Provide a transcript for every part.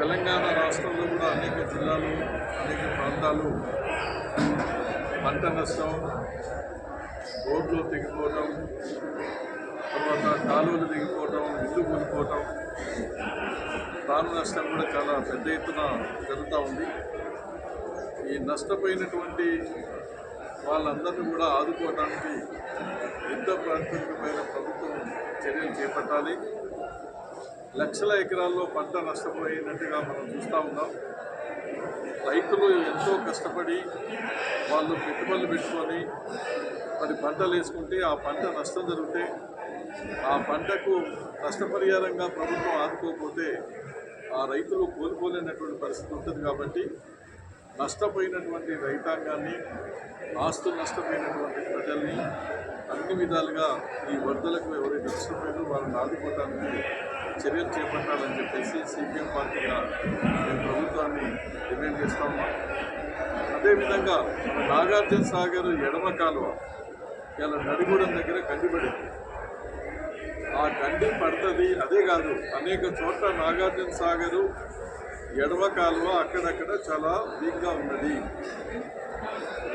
తెలంగాణ రాష్ట్రంలో కూడా అనేక జిల్లాలు అనేక ప్రాంతాలు పంట నష్టం రోడ్లు తెగిపోవటం తర్వాత కాలువలు తెగిపోవటం ఇల్లు కూలిపోవడం ప్రాణ నష్టం కూడా చాలా పెద్ద ఎత్తున జరుగుతూ ఉంది. ఈ నష్టపోయినటువంటి వాళ్ళందరినీ కూడా ఆదుకోవడానికి యుద్ధ ప్రాతిపదికమైన ప్రభుత్వం చర్యలు చేపట్టాలి. లక్షల ఎకరాల్లో పంట నష్టపోయినట్టుగా మనం చూస్తూ ఉన్నాం. రైతులు ఎంతో కష్టపడి వాళ్ళు పెట్టుబడులు పెట్టుకొని మరి పంటలు వేసుకుంటే ఆ పంట నష్టం జరిగితే ఆ పంటకు నష్టపరిహారంగా ప్రభుత్వం ఆదుకోకపోతే ఆ రైతులు కోల్పోలేనటువంటి పరిస్థితి ఉంటుంది కాబట్టి నష్టపోయినటువంటి రైతాంగాన్ని ఆస్తులు నష్టపోయినటువంటి ప్రజల్ని అన్ని విధాలుగా ఈ వరదలకు ఎవరైతే నష్టపోయినో వాళ్ళని ఆదుకోవడానికి చర్యలు చేపట్టాలని చెప్పేసి సిపిఎం పార్టీగా మేము ప్రభుత్వాన్ని డిమాండ్ చేస్తా ఉన్నాం అదేవిధంగా నాగార్జున సాగర్ ఎడమ కాలువ ఇలా నడిగూడెం దగ్గర కండిపడింది ఆ గండి పడుతుంది అదే కాదు అనేక చోట్ల నాగార్జున సాగరు ఎడమ కాలువ అక్కడక్కడ చాలా వీక్గా ఉన్నది.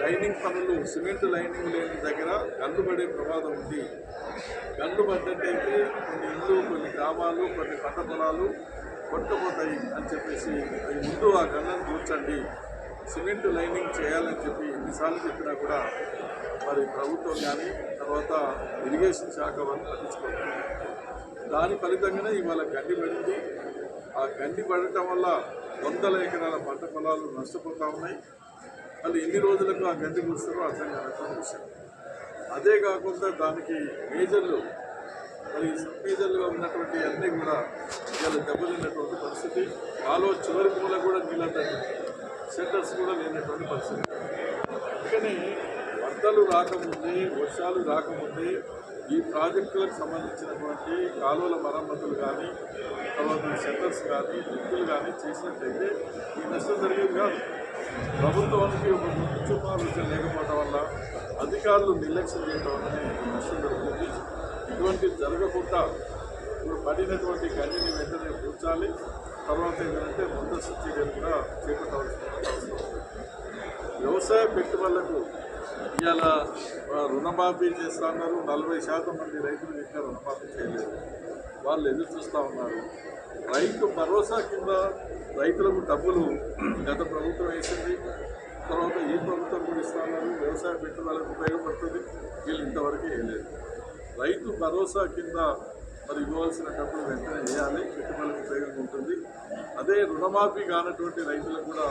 లైనింగ్ పనులు సిమెంట్ లైనింగ్ లేని దగ్గర గండు పడే ప్రమాదం ఉంది. గండు పడ్డట్టయితే కొన్ని ఇళ్ళు కొన్ని గ్రామాలు కొన్ని పంట పొలాలు కొట్టుకుపోతాయి అని చెప్పేసి అవి ముందు ఆ గన్లను కూర్చండి సిమెంట్ లైనింగ్ చేయాలని చెప్పి ఎన్నిసార్లు చెప్పినా కూడా మరి ప్రభుత్వం కానీ తర్వాత ఇరిగేషన్ శాఖ వాళ్ళు పట్టించుకోవాలి దాని ఫలితంగానే ఇవాళ గండి పడింది. ఆ గండి పడటం వల్ల వందల ఎకరాల పంట పొలాలు నష్టపోతూ ఉన్నాయి. వాళ్ళు ఎన్ని రోజులకు ఆ గండి కూర్చున్నారో అర్థం కానటువంటి విషయం. అదే కాకుండా దానికి మేజర్లు మరి సబ్ మేజర్లుగా ఉన్నటువంటి అన్నీ కూడా ఇవాళ దెబ్బతిన్నటువంటి పరిస్థితి. వాళ్ళు చివరి మూల కూడా నీళ్ళంటే సెంటర్స్ కూడా లేనటువంటి పరిస్థితి. అందుకని వరదలు రాకముందే వర్షాలు రాకముందే ఈ ప్రాజెక్టులకు సంబంధించినటువంటి కాలువల మరమ్మతులు కానీ తర్వాత సెంటర్స్ కానీ లిఫ్టులు కానీ చేసినట్లయితే ఈ నష్టం జరిగేది కాదు. ప్రభుత్వానికి ఒక ముందు లేకపోవడం వల్ల అధికారులు నిర్లక్ష్యం చేయడం వల్లనే నష్టం జరుగుతుంది. ఇటువంటి జరగకుండా ఇప్పుడు పడినటువంటి గనిని వెంటనే కూర్చాలి తర్వాత ఏంటంటే ముందస్తు చర్యలు కూడా చేపట్టవలసిన అవసరం వ్యవసాయ పెట్టుబడులకు ఇవాళ రుణమాఫీ చేస్తా ఉన్నారు నలభై శాతం మంది రైతులు ఇంకా రుణమాఫీ చేయలేదు. వాళ్ళు ఎదురు చూస్తూ ఉన్నారు. రైతు భరోసా కింద రైతులకు డబ్బులు గత ప్రభుత్వం వేసింది. తర్వాత ఈ ప్రభుత్వం కూడా ఇస్తా ఉన్నారు. వ్యవసాయ పెట్టుబడులకు ఉపయోగపడుతుంది. వీళ్ళు ఇంతవరకు వేయలేదు. రైతు భరోసా కింద మరి ఇవ్వాల్సిన డబ్బులు వెంటనే వేయాలి. పెట్టుబడులకు ఉపయోగం ఉంటుంది. అదే రుణమాఫీ కానటువంటి రైతులకు కూడా